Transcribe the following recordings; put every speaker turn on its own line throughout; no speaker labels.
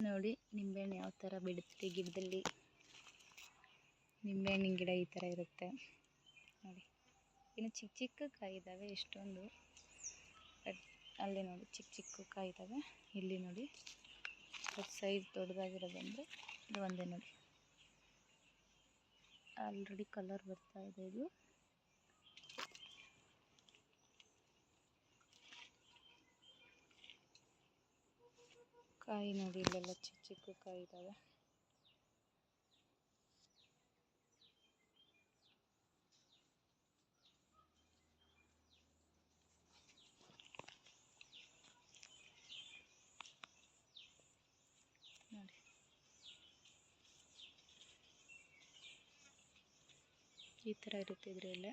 ನೋಡಿ, ನಿಂಬೆಹಣ್ಣು ಯಾವ ಥರ ಬಿಡುತ್ತೆ, ಗಿಡದಲ್ಲಿ? ನಿಂಬೆಹಣ್ಣಿನ ಗಿಡ ಈ ಥರ ಇರುತ್ತೆ. ನೋಡಿ. ಇನ್ನು ಚಿಕ್ಕ ಚಿಕ್ಕ ಕಾಯಿ ಇದ್ದಾವೆ ಎಷ್ಟೊಂದು. ಅಲ್ಲಿ ನೋಡಿ, ಚಿಕ್ಕ ಚಿಕ್ಕ ಕಾಯಿ ಇದ್ದಾವೆ ಇಲ್ಲಿ ನೋಡಿ. ಸೈಜ್ ದೊಡ್ಡದಾಗಿರೋದಂದರೆ ಇದು ಒಂದೇ ನೋಡಿ. ಆಲ್ರೆಡಿ ಕಲರ್ ಬರ್ತಾ ಇದೆ ಇದು. ಕಾಯಿ ನೋಡಿ ಇಲ್ಲೆಲ್ಲ ಚಿಕ್ಕ ಚಿಕ್ಕ ಕಾಯಿ ಇದ್ದಾವೆ. ನೋಡಿ. ಈ ಥರ ಇರುತ್ತೆ ಇದರೆಲ್ಲ.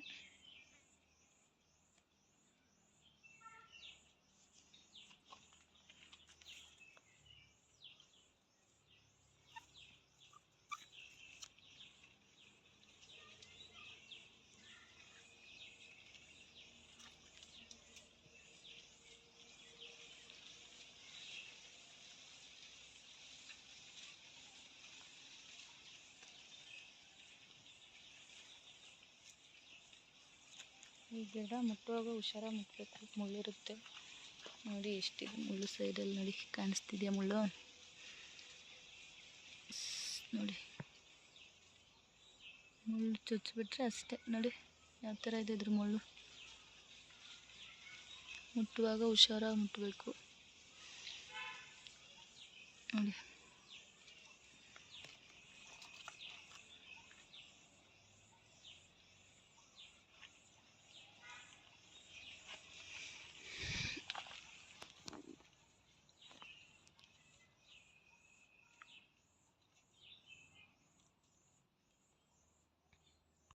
ಈ ಗಿಡ ಮುಟ್ಟುವಾಗ ಹುಷಾರಾಗಿ ಮುಟ್ಟಬೇಕು ಮುಳ್ಳಿರುತ್ತೆ. ನೋಡಿ ಎಷ್ಟಿದೆ ಮುಳ್ಳು ಸೈಡಲ್ಲಿ ನೋಡಿ ಕಾಣಿಸ್ತಿದೆಯಾ ಮುಳ್ಳು? ನೋಡಿ. ಮುಳ್ಳು ಚುಚ್ಚಿಬಿಟ್ರೆ ಅಷ್ಟೇ. ನೋಡಿ, ಯಾವ ಥರ ಇದೆ ಇದ್ರ ಮುಳ್ಳು? ಮುಟ್ಟುವಾಗ ಹುಷಾರಾಗಿ ಮುಟ್ಟಬೇಕು ನೋಡಿ.